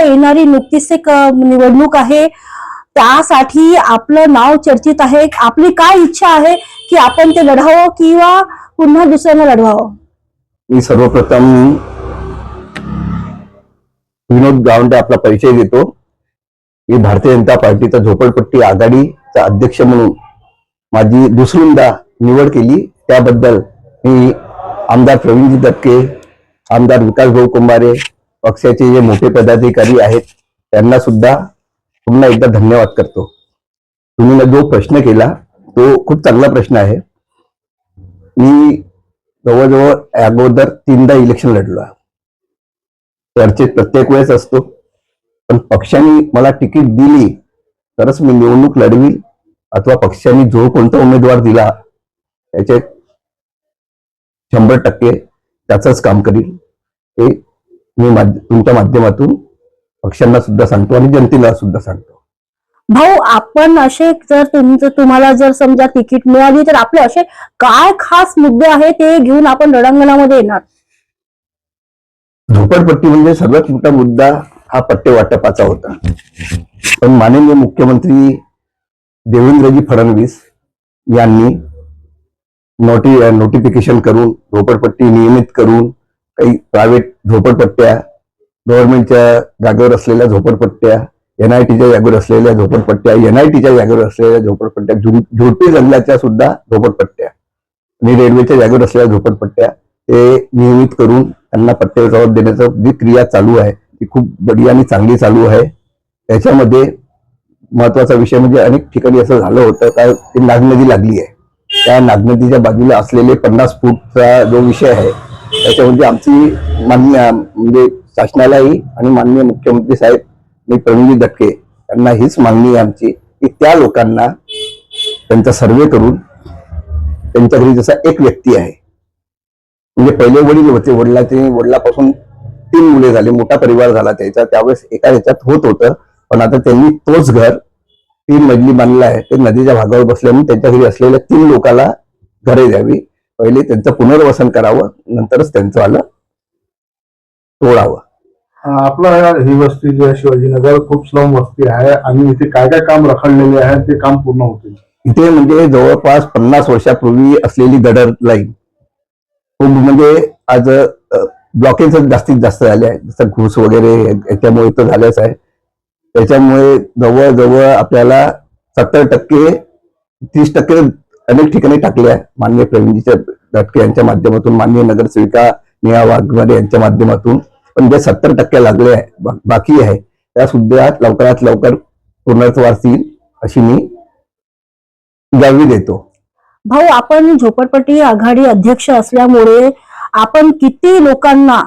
येणारी नुकतीच एक निवडणूक आहे. त्यासाठी आपलं नाव चर्चित आहे. आपली काय इच्छा आहे की आपण ते लढावं किंवा पुन्हा दुसऱ्यांना लढवावं? मी सर्वप्रथम विनोद गावंडे आपला परिचय देतो. मी भारतीय जनता पार्टीचा झोपडपट्टी आघाडीचा अध्यक्ष म्हणून माझी दुसरींदा निवड केली. त्याबद्दल मी आमदार प्रवीणजी दत्के आमदार विकास भाऊ कुंभारे पक्षाचे जे मोठे पदाधिकारी आहेत त्यांना सुद्धा पुन्हा एकदा धन्यवाद करतो. तुम्ही जो प्रश्न केला तो खूप चांगला प्रश्न आहे. मी जवळजवळ अगोदर तीनदा इलेक्शन लढलो चर्चेत प्रत्येक वेळेस असतो. पण पक्षाने मला तिकीट दिली तरच मी निवडणूक लढवी अथवा पक्षाने जो कोणता उमेदवार दिला त्याचे शंभर टक्के त्याचंच काम करील. हे मी तुमच्या माध्यमातून पक्षांना सुद्धा सांगतो आणि जनतेला सुद्धा सांगतो. भाऊ आपण असे जर तुमचं तुम्हाला जर समजा तिकीट मिळाली तर आपले असे काय खास मुद्दे आहेत ते घेऊन आपण रणांगणामध्ये येणार? झोपडपट्टी म्हणजे सर्वात मोठा मुद्दा हा पट्टे वाटपाचा होता. पण माननीय मुख्यमंत्री देवेंद्रजी फडणवीस यांनी नोटी नोटिफिकेशन करून झोपडपट्टी नियमित करून काही प्रायव्हेट झोपडपट्ट्या गव्हर्नमेंटच्या जागेवर असलेल्या झोपडपट्ट्या एनआयटीच्या जागेवर असलेल्या झोपडपट्ट्या एनआयटीच्या जागेवर असलेल्या झोपडपट्ट्या झु- जंगलाच्या सुद्धा झोपडपट्ट्या आणि रेल्वेच्या जागेवर असलेल्या झोपडपट्ट्या ते नियमित करून त्यांना पट्टे जबाब देण्याचं जी क्रिया चालू आहे ती खूप बढिया आणि चांगली चालू आहे. त्याच्यामध्ये महत्त्वाचा विषय म्हणजे अनेक ठिकाणी असं झालं होतं का ती नागनदी लागली आहे. त्या नागनदीच्या बाजूला असलेले पन्नास फूटचा जो विषय आहे त्याच्यामध्ये आमची मान्य म्हणजे शासनालाही आणि माननीय मुख्यमंत्री साहेब मी प्रवीणजी दटके यांना हीच मागणी आहे आमची की त्या लोकांना त्यांचा सर्वे करून त्यांच्या घरी जसा एक व्यक्ती आहे म्हणजे पहिले वडील होते वडिलाचे वडिलापासून तीन मुले झाले मोठा परिवार झाला त्याचा त्यावेळेस एका ह्याच्यात होत होतं पण आता त्यांनी तोच घर तीन मजली बांधला आहे ते नदीच्या भागावर बसल्यामुळे त्यांच्या घरी असलेल्या तीन लोकांना घरे द्यावी पहिले त्यांचं पुनर्वसन करावं नंतरच त्यांचं आलं तोडावं. आपलं ही वस्ती जी आहे शिवाजीनगर खूप स्लम वस्ती आहे आणि इथे काय काय काम रखडलेले आहे ते काम पूर्ण होतील. इथे म्हणजे जवळपास पन्नास वर्षापूर्वी असलेली गडर लाईन. खूप म्हणजे आज ब्लॉकेज जास्तीत जास्त झाले आहे. जसं घुस वगैरे याच्यामुळे तर झालंच आहे. त्याच्यामुळे जवळजवळ आपल्याला सत्तर टक्के तीस टक्के अनेक ठिकाणी टाकले आहे. माननीय प्रवीणजीच्या दटके यांच्या माध्यमातून माननीय नगरसेविका नेहा वाघमारे यांच्या माध्यमातून पण जे सत्तर टक्के लागले आहे बा- बाकी आहे त्या सुद्धा लवकरात लवकर पूर्णत्वास येईल अशी मी ग्वाही देतो. भाऊ आपण झोपडपट्टी आघाडी अध्यक्ष असल्यामुळे आपण किती लोकांना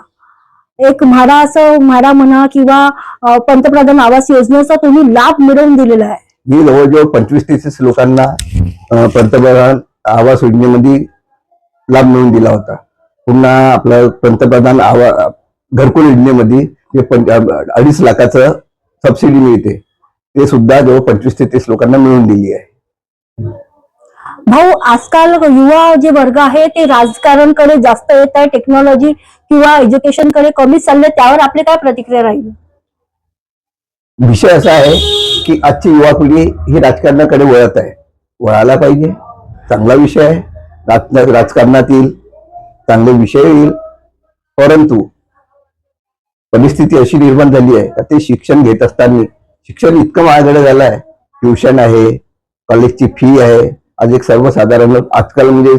एक म्हाडा असं म्हाडा म्हणा किंवा पंतप्रधान आवास योजनेचा तुम्ही लाभ मिळवून दिलेला आहे. मी जवळजवळ पंचवीस ते तीस लोकांना पंतप्रधान आवास योजनेमध्ये लाभ मिळवून दिला होता. पुन्हा आपला पंतप्रधान आवा घरकुल योजनेमध्ये जे पंच अडीच लाखाचं सबसिडी मिळते. ते सुद्धा जवळ पंचवीस ते तीस लोकांना मिळवून दिली आहे. भाऊ आजकाल युवा जे वर्ग आहे ते राजकारणकडे जास्त येत आहे टेक्नॉलॉजी किंवा एज्युकेशनकडे कमी चालले त्यावर आपली काय प्रतिक्रिया राहील? विषय असा आहे की आजची युवा पिढी ही राजकारणाकडे वळत आहे. वळायला पाहिजे. चांगला विषय आहे. राज- राजकारणात येईल चांगले विषय येईल. परंतु परिस्थिती अशी निर्माण झाली आहे का ते शिक्षण घेत असताना शिक्षण इतकं महागडं झालं आहे. ट्युशन आहे कॉलेजची फी आहे. आज एक सर्वसाधारण आजकाल म्हणजे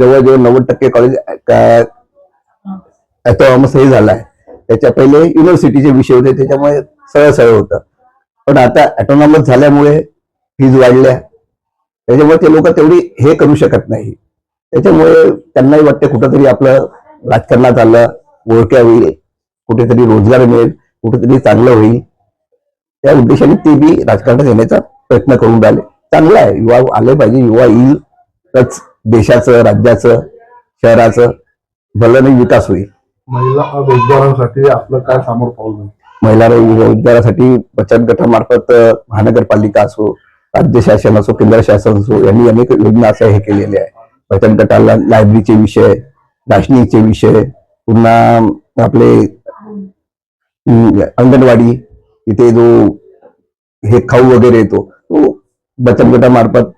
जवळजवळ नव्वद टक्के कॉलेज ऑटोनॉमस हे झालं आहे. त्याच्या पहिले युनिव्हर्सिटीचे विषय होते. त्याच्यामुळे सरळ सरळ होतं. पण आता ऑटोनॉमस झाल्यामुळे फीज वाढल्या. त्याच्यामुळे ते लोक तेवढी हे करू शकत नाही. त्याच्यामुळे त्यांनाही वाटते कुठंतरी आपलं राजकारणात आलं ओळख्या होईल कुठेतरी रोजगार मिळेल कुठेतरी चांगलं होईल. त्या उद्देशाने ते बी राजकारणात येण्याचा प्रयत्न करून राहिले. चांगलं आहे. युवा आले पाहिजे. युवा येईल. तरच देशाचं राज्याचं शहराचं भलं नाही विकास होईल. महिला रोजगारांसाठी आपलं काय समोर पाऊल होईल महिला रोजगारासाठी बचत गटामार्फत महानगरपालिका असो राज्य शासन असो केंद्र शासन असो यांनी अनेक योजना अशा हे केलेल्या आहे बचत गटाला लायब्ररीचे विषय राशनीचे विषय पुन्हा आपले अंगणवाडी तिथे जो हे खाऊ वगैरे येतो तो बचत गटामार्फत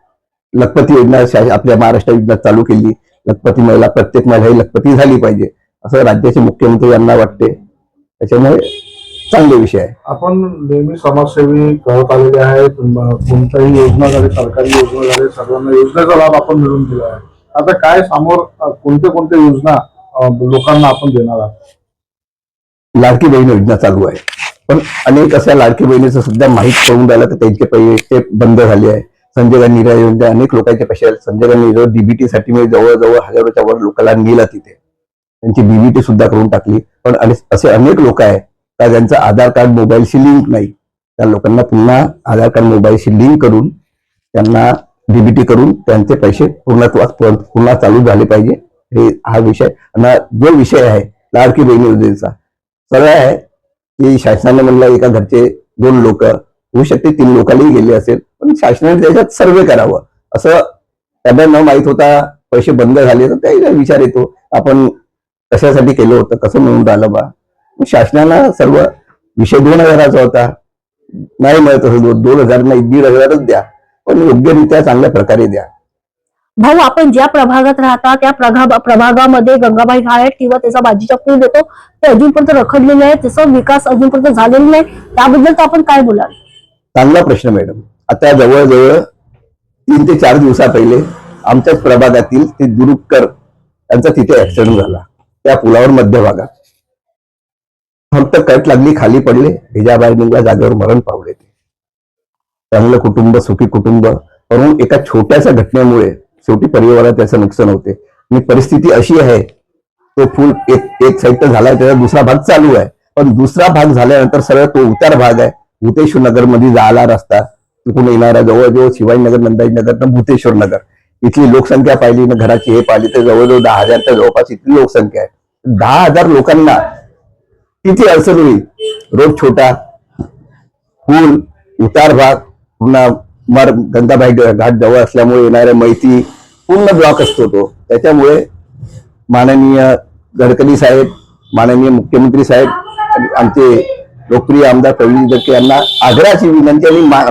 लखपती योजना आपल्या महाराष्ट्र योजना चालू केली. लखपती महिला प्रत्येक महिला ही लखपती झाली पाहिजे. असं राज्याचे मुख्यमंत्री यांना वाटते. त्याच्यामुळे चांगले विषय आहे. आपण नेहमी समाजसेवी करत आलेले आहेत. कोणत्याही योजना झाली सरकारी योजना झाली सर्वांना योजनेचा लाभ आपण मिळवून दिला आहे. आता काय समोर कोणत्या कोणत्या योजना लोकांना आपण देणार आहात? लाडकी बहीण योजना चालू आहे. पण अनेक अशा लाडकी बहिणीचं सुद्धा माहीत पडून राहिलं तर त्यांचे पैसे बंद झाले आहे. संजय गांधी निरा योजना अनेक लोकांचे पैसे आहेत. संजय गांधी डीबीटी साठी मी जवळजवळ हजारोच्या वर लोकांना नेला तिथे. त्यांची डीबीटी सुद्धा करून टाकली. पण असे अनेक लोक आहेत का ज्यांचं आधार कार्ड मोबाईलशी लिंक नाही त्या लोकांना पुन्हा आधार कार्ड मोबाईलशी लिंक करून त्यांना डीबीटी करून त्यांचे पैसे पूर्णत्वास पुन्हा चालू झाले पाहिजे. हे हा विषय आणि जो विषय आहे लाडकी बहीण योजनेचा सरळ आहे की शासनाने म्हणलं एका घरचे दोन लोक होऊ शकते तीन लोकांनी गेले असेल पण शासनाने त्याच्यात सर्वे करावं. असं त्यांना न माहीत होता पैसे बंद झाले तर त्याला विचार येतो. आपण कशासाठी केलं होतं कसं मिळून राहिलं बा? शासनाला सर्व विषय दोन हजाराचा होता. नाही मिळत असं दोन दोन हजार नाही दीड हजारच द्या. पण योग्यरित्या चांगल्या प्रकारे द्या. भाऊ आपण ज्या प्रभागात राहता त्या प्रभा प्रभागामध्ये गंगाबाई घाट किंवा त्याचा बाजीचा पूल येतो ते अजूनपर्यंत रखडलेले आहे त्याचा विकास अजूनपर्यंत झालेला नाही. त्याबद्दल आपण काय बोलाल? चांगला प्रश्न मॅडम. आता जवळजवळ तीन ते चार दिवसा पहिले आमच्याच प्रभागातील ते दुरुपकर यांचा तिथे ऍक्सिडेंट झाला. त्या पुलावर मध्यभागात फक्त कट लागली खाली पडले. भिजाबाहेर निघा जागेवर मरण पावले ते. चांगलं कुटुंब सुखी कुटुंब. म्हणून एका छोट्याशा घटनेमुळे शेवटी परिवारात त्याचं नुकसान होते. आणि परिस्थिती अशी आहे तो फुल एक एक साईड तर झालाय त्याचा दुसरा भाग चालू आहे. पण दुसरा भाग झाल्यानंतर सरळ तो उतार भाग आहे. भूतेश्वर नगरमध्ये जायला रस्ता. तिकडून येणारा जवळजवळ शिवाजीनगर नगर तर भूतेश्वर नगर. इथली लोकसंख्या पाहिली ना घराची हे पाहिली तर जवळजवळ दहा हजारच्या जवळपास इथली लोकसंख्या आहे. दहा हजार लोकांना किती अडचण होईल? रोड छोटा पूल उतार भाग पुन्हा मर गंगाबाई घाट जवळ असल्यामुळे येणाऱ्या माहिती पूर्ण ब्लॉक असतो तो. त्याच्यामुळे माननीय गडकरी साहेब माननीय मुख्यमंत्री साहेब आणि आमचे लोकप्रिय आमदार प्रवीण दक्के यांना आग्रहाची विनंती आणि मा-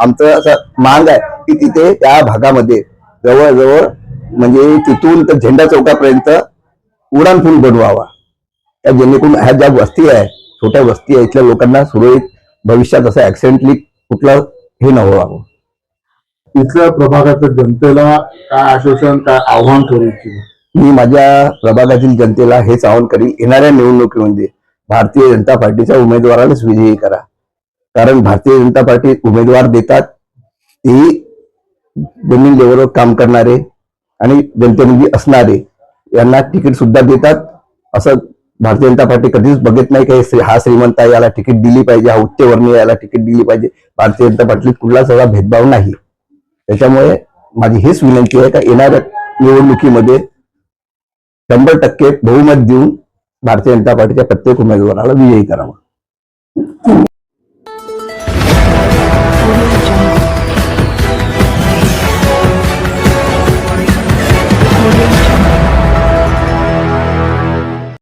आमचं असं मांग आहे की तिथे त्या भागामध्ये जवळजवळ म्हणजे तिथून तर झेंडा चौकापर्यंत उडाण पूल बनवावा. त्या जेणेकरून ह्या ज्या वस्ती आहे छोट्या वस्ती आहे इथल्या लोकांना सुरळीत भविष्यात असं ऍक्सिडेंटली कुठलं हे न व्हावं. इथल्या प्रभागाच्या जनतेला काय आश्वासन काय आव्हान करू मी माझ्या प्रभागातील जनतेला हेच आवाहन करील येणाऱ्या निवडणुकीमध्ये भारतीय जनता पार्टीच्या उमेदवारालाच विजयी करा. कारण भारतीय जनता पार्टी उमेदवार देतात तेही जमीन लेवलवर काम करणारे आणि जनतेमध्ये असणारे यांना तिकीट सुद्धा देतात असं भारतीय जनता पार्टी कधीच बघत नाही की हा श्रीमंत आहे याला तिकीट दिली पाहिजे हा उच्चवर्णीय याला तिकीट दिली पाहिजे. भारतीय जनता पार्टीत कुठलाच असा भेदभाव नाही. त्याच्यामुळे माझी हीच विनंती आहे का येणाऱ्या निवडणुकीमध्ये शंभर टक्के बहुमत देऊन भारतीय जनता पार्टीच्या प्रत्येक उमेदवाराला विजयी करावा.